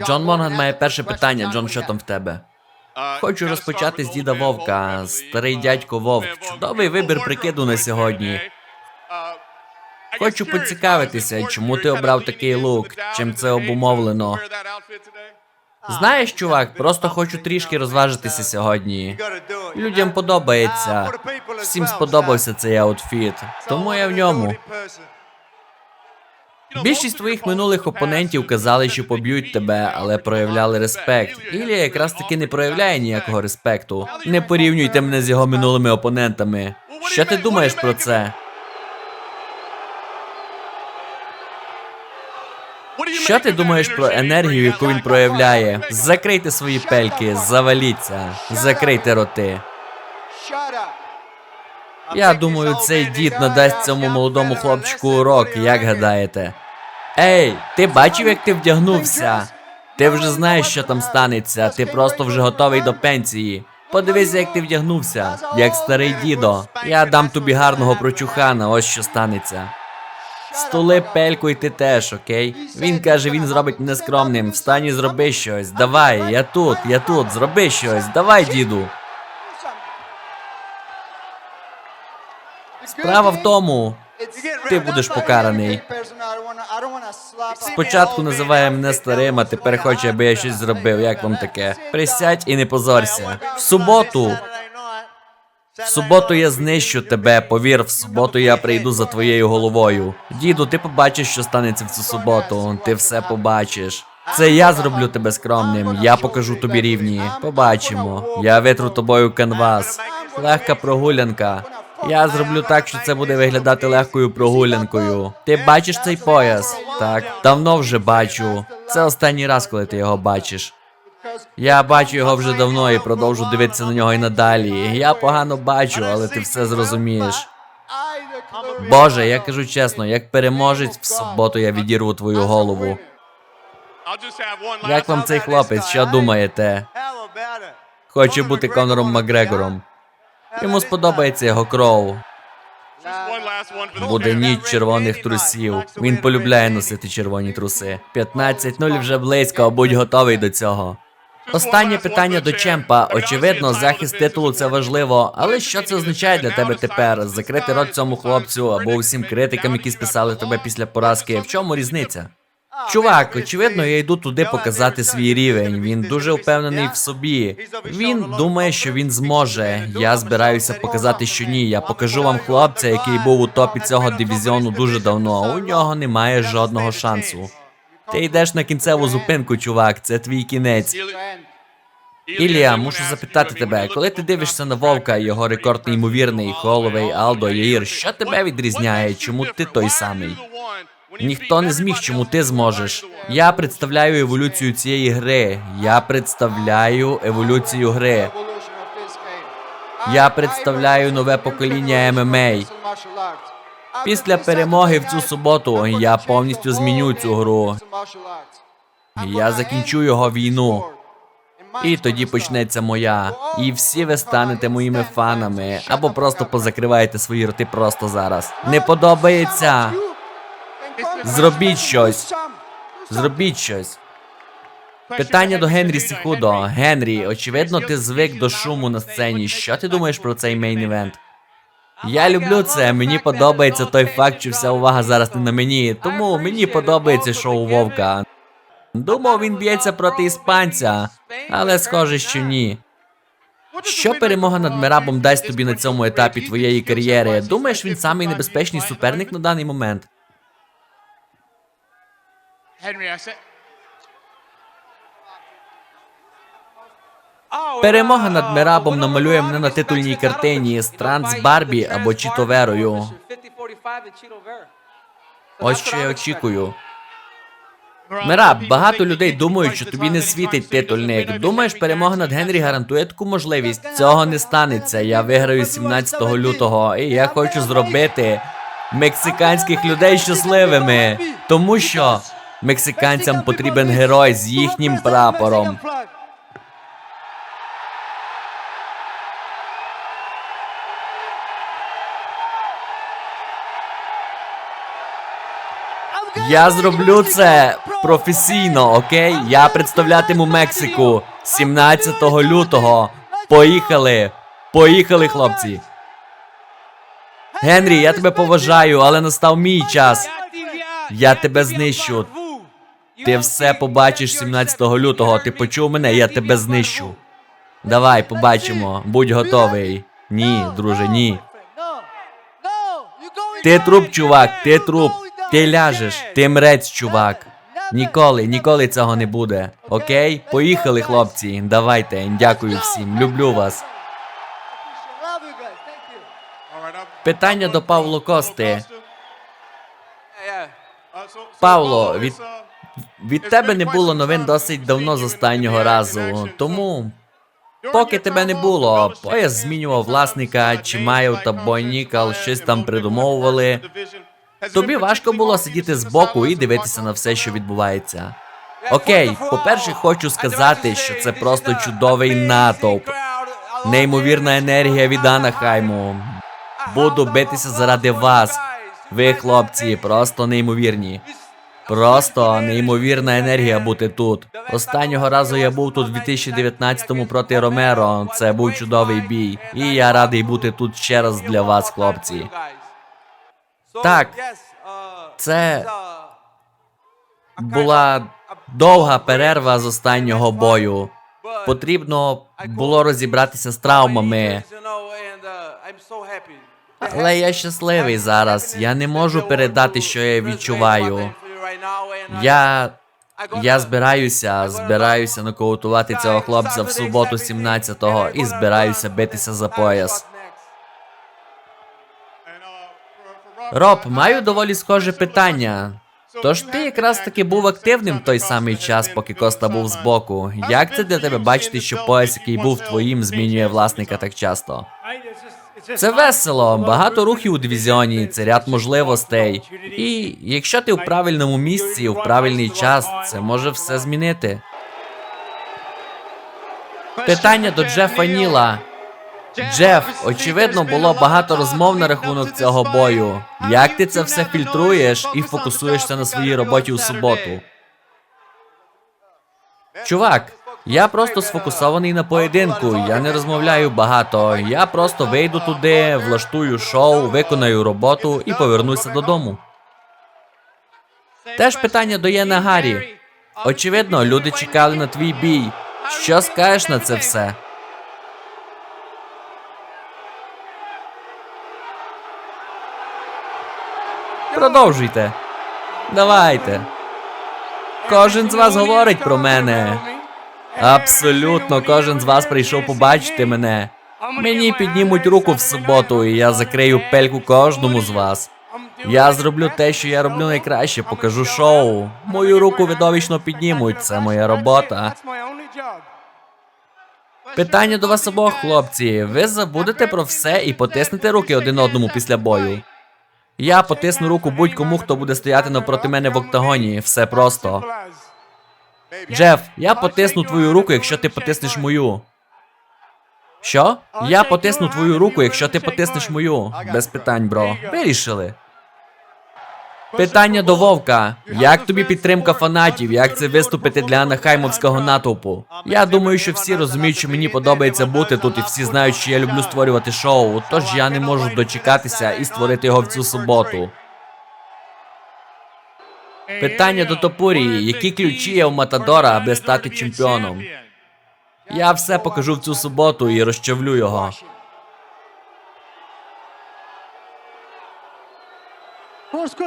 Джон Монган має перше питання. Джон, що там в тебе? Хочу розпочати з діда Вовка, старий дядько Вовк. Чудовий вибір прикиду на сьогодні. Хочу поцікавитися, чому ти обрав такий лук, чим це обумовлено. Знаєш, чувак, просто хочу трішки розважитися сьогодні. Людям подобається. Всім сподобався цей аутфіт, тому я в ньому. Більшість твоїх минулих опонентів казали, що поб'ють тебе, але проявляли респект. Ілія якраз таки не проявляє ніякого респекту. Не порівнюйте мене з його минулими опонентами. Що ти думаєш про це? Що ти думаєш про енергію, яку він проявляє? Закрийте свої пельки, заваліться, закрийте роти. Я думаю, цей дід надасть цьому молодому хлопчику урок, як гадаєте. Ей, ти бачив, як ти вдягнувся? Ти вже знаєш, що там станеться, ти просто вже готовий до пенсії. Подивися, як ти вдягнувся, як старий дідо. Я дам тобі гарного прочухана, ось що станеться. Стули пельку і ти теж, окей? Він каже, він зробить мене скромним. Встань і зроби щось. Давай, я тут, я тут, зроби щось. Давай, діду. Справа в тому, ти будеш покараний. спочатку називає мене старим, а тепер хоче, аби я щось зробив. Як вам таке? Присядь і не позорся. В суботу. В суботу я знищу тебе, повір, в суботу я прийду за твоєю головою. Діду, ти побачиш, що станеться в цю суботу. Ти все побачиш. Це я зроблю тебе скромним. Я покажу тобі рівні. Побачимо. Я витру тобою канвас. Легка прогулянка. Я зроблю так, що це буде виглядати легкою прогулянкою. Ти бачиш цей пояс? Так, давно вже бачу. Це останній раз, коли ти його бачиш. Я бачу його вже давно і продовжу дивитися на нього і надалі. Я погано бачу, але ти все зрозумієш. Боже, я кажу чесно, як переможець в суботу я відірву твою голову. Як вам цей хлопець? Що думаєте? Хоче бути Конором Макгрегором. Йому сподобається його кров. Буде ніч червоних трусів. Він полюбляє носити червоні труси. 15-0 вже близько, будь готовий до цього. Останнє питання до Чемпа. Очевидно, захист титулу це важливо, але що це означає для тебе тепер? Закрити рот цьому хлопцю або усім критикам, які списали тебе після поразки. В чому різниця? Чувак, очевидно, я йду туди показати свій рівень. Він дуже впевнений в собі. Він думає, що він зможе. Я збираюся показати, що ні. Я покажу вам хлопця, який був у топі цього дивізіону дуже давно. У нього немає жодного шансу. Ти йдеш на кінцеву зупинку, чувак. Це твій кінець. Ілія, мушу запитати тебе, коли ти дивишся на Вовка, його рекорд неймовірний, Холовей, Алдо, Яїр, що тебе відрізняє? Чому ти той самий? Ніхто не зміг, чому ти зможеш. Я представляю еволюцію цієї гри. Я представляю еволюцію гри. Я представляю нове покоління ММА. Після перемоги в цю суботу я повністю зміню цю гру. Я закінчу його війну. І тоді почнеться моя. І всі ви станете моїми фанами. Або просто позакриваєте свої роти просто зараз. Не подобається. Зробіть щось. Зробіть щось. Питання до Генрі Сихудо. Генрі, очевидно, ти звик до шуму на сцені. Що ти думаєш про цей мейн-івент? Я люблю це. Мені подобається той факт, що вся увага зараз не на мені. Тому мені подобається шоу Вовка. Думав, він б'ється проти іспанця, але схоже, що ні. Що перемога над Мерабом дасть тобі на цьому етапі твоєї кар'єри? Думаєш, він самий небезпечний суперник на даний момент? Перемога над Мерабом намалює мене на титульній картині з Барбі або Чіто Верою. Ось що я очікую. Мераб, багато людей думають, що тобі не світить титульник. Думаєш, перемога над Генрі гарантує таку можливість? Цього не станеться. Я виграю 17 лютого, і я хочу зробити мексиканських людей щасливими. Тому що мексиканцям потрібен герой з їхнім прапором. Я зроблю це професійно, окей? Я представлятиму Мексику 17 лютого. Поїхали! Поїхали, хлопці! Генрі, я тебе поважаю, але настав мій час. Я тебе знищу. Ти все побачиш 17 лютого. Ти почув мене, я тебе знищу. Давай, побачимо. Будь готовий. Ні, друже, ні. Ти труп, чувак, ти труп. Ти ляжеш, ти мрець, чувак. Ніколи, ніколи цього не буде. Окей? Поїхали, хлопці. Давайте. Дякую всім. Люблю вас. Питання до Павло Кости. Павло, від, від тебе не було новин досить давно з останнього разу. Тому, поки тебе не було, пояс змінював власника, чи Майо та Бонікал щось там придумовували. Тобі важко було сидіти збоку і дивитися на все, що відбувається. Окей, по-перше, хочу сказати, що це просто чудовий натовп. Неймовірна енергія від Анахайму. Буду битися заради вас. Ви, хлопці, просто неймовірні. Просто неймовірна енергія бути тут. Останнього разу я був тут в 2019-му проти Ромеро. Це був чудовий бій. І я радий бути тут ще раз для вас, хлопці. Так, це була довга перерва з останнього бою. Потрібно було розібратися з травмами. Але я щасливий зараз. Я не можу передати, що я відчуваю. Я. Я збираюся, збираюся нокаутувати цього хлопця в суботу 17-го і збираюся битися за пояс. Роб, маю доволі схоже питання. Тож ти якраз таки був активним в той самий час, поки Коста був збоку. Як це для тебе бачити, що пояс, який був твоїм, змінює власника так часто? Це весело, багато рухів у дивізіоні, це ряд можливостей. І якщо ти в правильному місці, в правильний час, це може все змінити. Питання до Джефа Ніла. Джеф, очевидно, було багато розмов на рахунок цього бою. Як ти це все фільтруєш і фокусуєшся на своїй роботі у суботу? Чувак, я просто сфокусований на поєдинку. Я не розмовляю багато. Я просто вийду туди, влаштую шоу, виконаю роботу і повернуся додому. Теж питання до Єна Гаррі. Очевидно, люди чекали на твій бій. Що скажеш на це все? Продовжуйте. Давайте. Кожен з вас говорить про мене. Абсолютно, кожен з вас прийшов побачити мене. Мені піднімуть руку в суботу, і я закрию пельку кожному з вас. Я зроблю те, що я роблю найкраще, покажу шоу. Мою руку видовищно піднімуть, це моя робота. Питання до вас обох, хлопці. Ви забудете про все і потиснете руки один одному після бою. Я потисну руку будь-кому, хто буде стояти навпроти мене в октагоні. Все просто. Джеф, я потисну твою руку, якщо ти потиснеш мою. Що? Я потисну твою руку, якщо ти потиснеш мою. Без питань, бро. Вирішили. Питання до Вовка. Як тобі підтримка фанатів? Як це виступити для анахаймовського натовпу? Я думаю, що всі розуміють, що мені подобається бути тут, і всі знають, що я люблю створювати шоу. Тож я не можу дочекатися і створити його в цю суботу. Питання до Топурії. Які ключі є у Матадора, аби стати чемпіоном? Я все покажу в цю суботу і розчавлю його.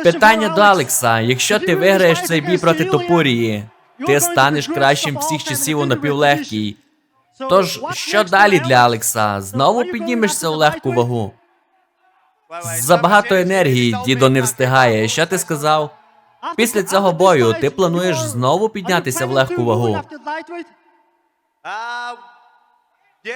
Питання до Алекса. Якщо ти виграєш цей бій проти Топурії, ти станеш кращим всіх часів у напівлегкій. Тож, що далі для Алекса? Знову піднімешся у легку вагу? Забагато енергії, дідо не встигає. Що ти сказав? Після цього бою ти плануєш знову піднятися в легку вагу?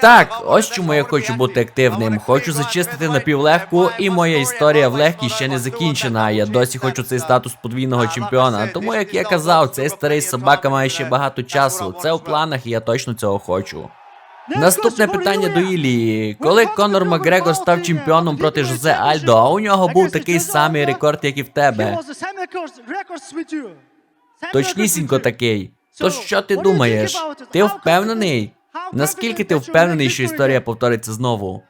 Так, ось чому я хочу бути активним. Хочу зачистити напівлегку, і моя історія в легкій ще не закінчена. Я досі хочу цей статус подвійного чемпіона. Тому, як я казав, цей старий собака має ще багато часу. Це у планах, і я точно цього хочу. Наступне питання до Ілії. Коли Конор Макгрегор став чемпіоном проти Жозе Альдо, а у нього був такий самий рекорд, як і в тебе. Точнісінько такий. То що ти думаєш? Ти впевнений? Наскільки ти впевнений, що історія повториться знову?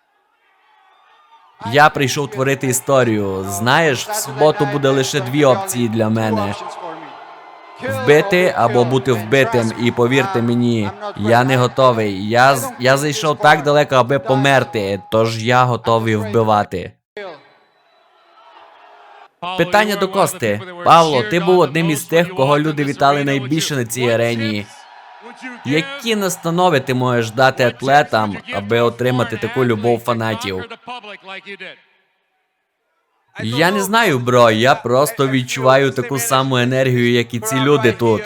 Я прийшов творити історію. Знаєш, в суботу буде лише дві опції для мене: вбити або бути вбитим. І повірте мені, я не готовий. Я, я зайшов так далеко, аби померти, тож я готовий вбивати. Питання до Кости. Павло, ти був одним із тих, кого люди вітали найбільше на цій арені. Які настанови ти можеш дати атлетам, аби отримати таку любов фанатів? Я не знаю, бро. Я просто відчуваю таку саму енергію, як і ці люди тут.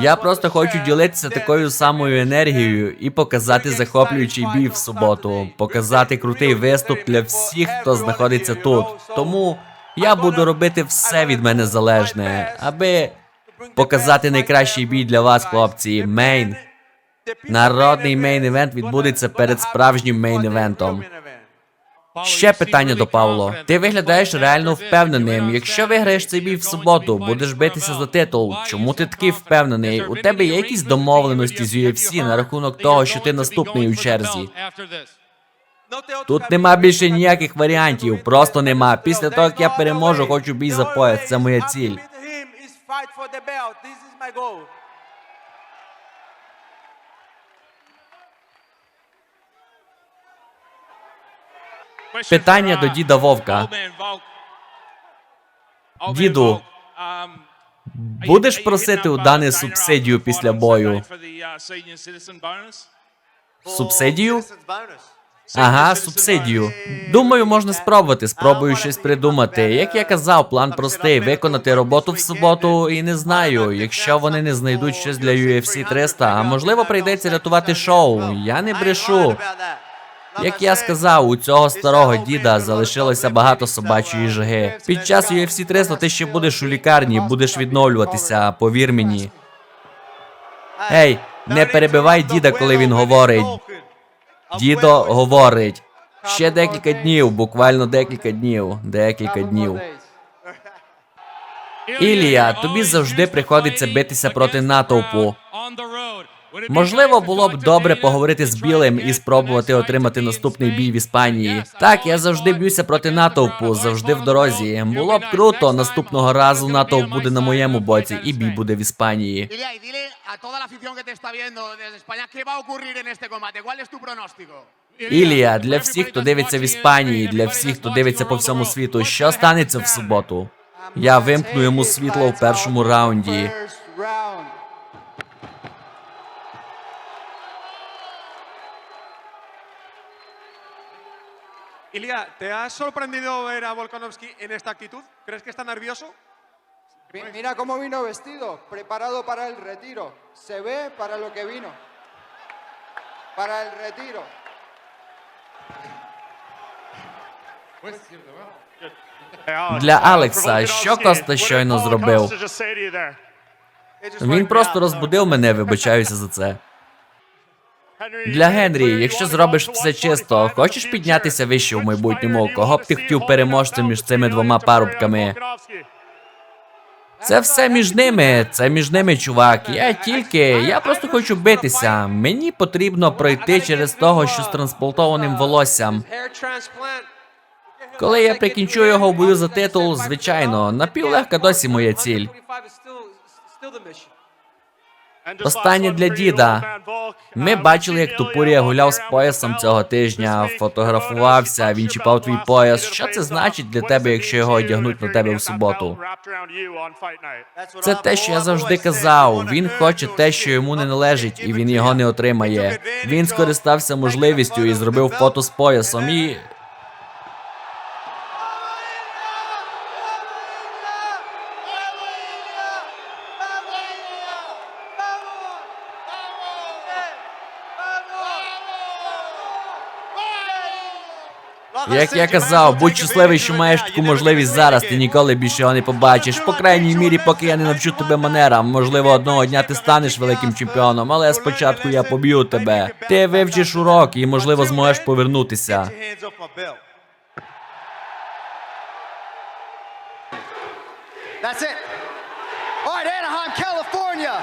Я просто хочу ділитися такою самою енергією і показати захоплюючий бій в суботу, показати крутий виступ для всіх, хто знаходиться тут. Тому я буду робити все від мене залежне, аби показати найкращий бій для вас, хлопці. Мейн. Народний мейн-івент відбудеться перед справжнім мейн-івентом. Ще питання до Павло. Ти виглядаєш реально впевненим. Якщо виграєш цей бій в суботу, будеш битися за титул. Чому ти такий впевнений? У тебе є якісь домовленості з UFC на рахунок того, що ти наступний у черзі? Тут нема більше ніяких варіантів, просто нема. Після того, як я переможу, хочу бій за пояс. Це моя ціль. Питання до діда Вовка. Діду, будеш просити у Дани субсидію після бою? Субсидію? Ага, субсидію. Думаю, можна спробувати. Спробую щось придумати. Як я казав, план простий: виконати роботу в суботу, і не знаю, якщо вони не знайдуть щось для UFC 300, а можливо прийдеться рятувати шоу. Я не брешу. Як я сказав, у цього старого діда залишилося багато собачої жаги. Під час UFC 300 ти ще будеш у лікарні, будеш відновлюватися, повір мені. Ей, не перебивай діда, коли він говорить. Дідо говорить. Ще декілька днів, буквально декілька днів, декілька днів. Ілія, тобі завжди приходиться битися проти натовпу. Можливо, було б добре поговорити з білим і спробувати отримати наступний бій в Іспанії. Так, я завжди б'юся проти натовпу, завжди в дорозі. Було б круто. Наступного разу натовп буде на моєму боці, і бій буде в Іспанії. Ilia, y dile a toda la afición que te está viendo desde España qué va a ocurrir en este combate. ¿Cuál es tu pronóstico? Ілія, для всіх, хто дивиться в Іспанії, для всіх, хто дивиться по всьому світу, що станеться в суботу? Я вимкну йому світло в першому раунді. Ilia, ¿te ha sorprendido ver a Volkanovski en esta actitud? ¿Crees que está nervioso? Mi- Mira cómo vino vestido, preparado para el retiro. Se ve para lo que vino. Para el retiro. Для Алекса, що Коста щойно зробив? Він просто розбудив мене, вибачаюся за це. Для Генрі, якщо зробиш все чисто, хочеш піднятися вище в майбутньому? Кого б ти хотів переможцем між цими двома парубками? Це все між ними, це між ними, чувак. Я тільки, я просто хочу битися. Мені потрібно пройти через того, що з трансплантованим волоссям. Коли я прикінчу його в бою за титул, звичайно, напівлегка досі моя ціль. Останнє для діда. Ми бачили, як Тупурія гуляв з поясом цього тижня, фотографувався, він чіпав твій пояс. Що це значить для тебе, якщо його одягнуть на тебе в суботу? Це те, що я завжди казав. Він хоче те, що йому не належить, і він його не отримає. Він скористався можливістю і зробив фото з поясом. І Як я казав, будь щасливий, що маєш таку можливість зараз. Ти ніколи більше його не побачиш. По крайній мірі, поки я не навчу тебе манерам. Можливо, одного дня ти станеш великим чемпіоном, але спочатку я поб'ю тебе. Ти вивчиш урок і, можливо, зможеш повернутися. That's it. All right, Anaheim, California.